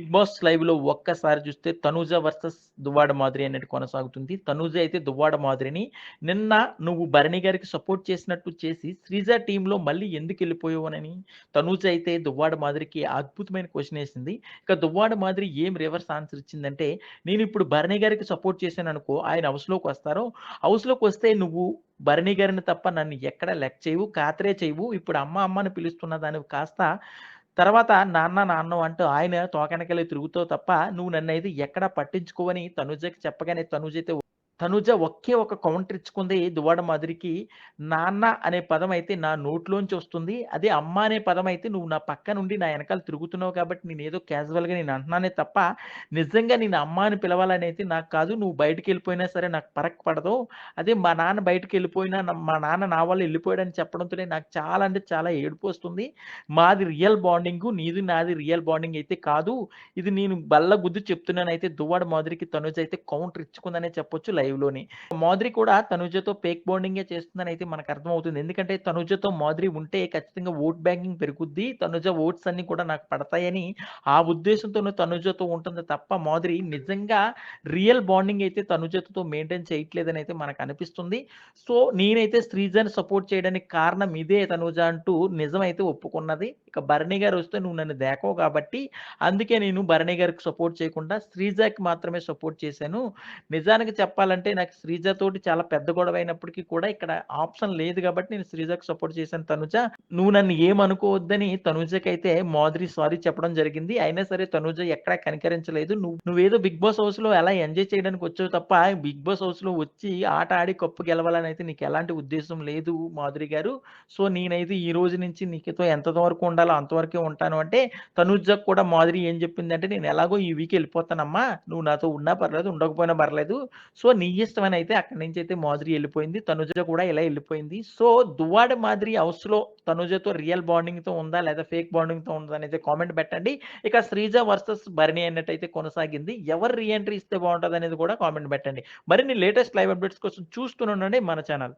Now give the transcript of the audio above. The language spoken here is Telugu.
బిగ్ బాస్ లైవ్‌లో ఒక్కసారి చూస్తే తనూజ వర్సెస్ దువ్వాడ మాదిరి అనేది కొనసాగుతుంది. తనూజ అయితే దువ్వాడ మాదిరిని నిన్న నువ్వు భరణి గారికి సపోర్ట్ చేసినట్టు చేసి శ్రీజ టీంలో మళ్ళీ ఎందుకు వెళ్ళిపోయావునని తనూజ అయితే దువ్వాడ మాదిరికి అద్భుతమైన క్వశ్చన్ వేసింది ఇక దువ్వాడ మాదిరి ఏం రివర్స్ ఆన్సర్ ఇచ్చిందంటే నేను ఇప్పుడు భరణి గారికి సపోర్ట్ చేశాను అనుకో ఆయన హౌస్‌లోకి వస్తారు. హౌస్‌లోకి వస్తే నువ్వు భరణి గారిని తప్ప నన్ను ఎక్కడ లెక్క చేయవు, కాతరే చేయవు. ఇప్పుడు అమ్మ అమ్మని పిలుస్తున్న దానివి కాస్త తర్వాత నాన్న నాన్న అంటూ ఆయన తోకనకెళ్ళి తిరుగుతో తప్ప నువ్వు నన్నైతే ఎక్కడా పట్టించుకోవని తనుజకి చెప్పగానే తనుజ అయితే తనుజ ఒకే ఒక కౌంటర్ ఇచ్చుకుంది దువ్వాడ మాదిరికి నాన్న అనే పదం అయితే నా నోట్లోంచి వస్తుంది. అదే అమ్మ అనే పదం అయితే నువ్వు నా పక్క నుండి నా వెనకాల తిరుగుతున్నావు కాబట్టి నేను ఏదో క్యాజువల్‌గా నేను అంటున్నానే తప్ప నిజంగా నేను అమ్మ అని పిలవాలని అయితే నాకు కాదు. నువ్వు బయటికెళ్ళిపోయినా సరే నాకు పరక్ పడదు. అదే మా నాన్న బయటికి వెళ్ళిపోయినా మా నాన్న నా వల్ల వెళ్ళిపోయాడని చెప్పడంతోనే నాకు చాలా అంటే చాలా ఏడుపు వస్తుంది మాది రియల్ బాండింగ్ నీది నాది రియల్ బాండింగ్ అయితే కాదు. ఇది నేను బల్ల గుద్దు చెప్తున్నానైతే దువ్వాడ మాదిరికి తనుజ అయితే కౌంటర్ ఇచ్చుకుందనే చెప్పొచ్చు లైవ్లోని మాదిరి కూడా తనుజతో పేక్ బాండింగ్ చేస్తుందని అయితే మనకు అర్థమవుతుంది. ఎందుకంటే తనుజతో మాదిరి ఉంటే ఖచ్చితంగా ఓట్ బ్యాంకింగ్ పెరుగుద్ది. తనుజ ఓట్స్ అన్ని కూడా నాకు పడతాయని ఆ ఉద్దేశంతోనే తనుజతో ఉంటుంది తప్ప మాదిరి నిజంగా రియల్ బాండింగ్ అయితే తనుజతో మెయింటైన్ చేయట్లేదని అయితే మనకు అనిపిస్తుంది. సో నేనైతే శ్రీజన్ సపోర్ట్ చేయడానికి కారణం ఇదే తనుజ అంటూ నిజమైతే ఒప్పుకున్నది. ఇక భరణి గారు వస్తే నువ్వు నన్ను దేకవు కాబట్టి అందుకే నేను భరణి గారికి సపోర్ట్ చేయకుండా శ్రీజాకి మాత్రమే సపోర్ట్ చేశాను. నిజానికి చెప్పాలంటే నాకు శ్రీజతోటి చాలా పెద్ద గొడవ అయినప్పటికీ కూడా ఇక్కడ ఆప్షన్ లేదు కాబట్టి నేను శ్రీజకు సపోర్ట్ చేశాను తనుజ. నువ్వు నన్ను ఏమనుకోవద్దని తనుజకైతే మాధురి సారీ చెప్పడం జరిగింది. అయినా సరే తనుజ ఎక్కడా కనికరించలేదు. నువ్వు నువ్వేదో బిగ్ బాస్ హౌస్‌లో ఎలా ఎంజాయ్ చేయడానికి వచ్చావు తప్ప బిగ్ బాస్ హౌస్‌లో వచ్చి ఆట ఆడి కప్పు గెలవాలని అయితే నీకు ఎలాంటి ఉద్దేశం లేదు మాధురి గారు. సో నేనైతే ఈ రోజు నుంచి నీకుతో ఎంత వరకు ఉండాలో అంతవరకే ఉంటాను అంటే తనుజకి కూడా మాధురి ఏం చెప్పిందంటే నేను ఎలాగో ఈ వీక్ వెళ్ళిపోతానమ్మా నువ్వు నాతో ఉన్నా పర్లేదు, ఉండకపోయినా పర్లేదు. సో నీ ఇష్టం అని అయితే అక్కడి నుంచి అయితే మాధురి వెళ్ళిపోయింది తనుజ కూడా ఇలా వెళ్ళిపోయింది సో దువ్వాడ మాదిరి హౌస్‌లో తనుజతో రియల్ బాండింగ్‌తో ఉందా? లేదా ఫేక్ బాండింగ్‌తో ఉందా? అనేది కామెంట్ పెట్టండి. ఇక శ్రీజ వర్సెస్ భరణి అన్నట్టయితే కొనసాగింది. ఎవరు రీ ఎంట్రీ ఇస్తే అనేది కూడా కామెంట్ పెట్టండి. మరిన్ని లేటెస్ట్ లైవ్ అప్డేట్స్ కోసం చూస్తూనే ఉండండి మన ఛానల్.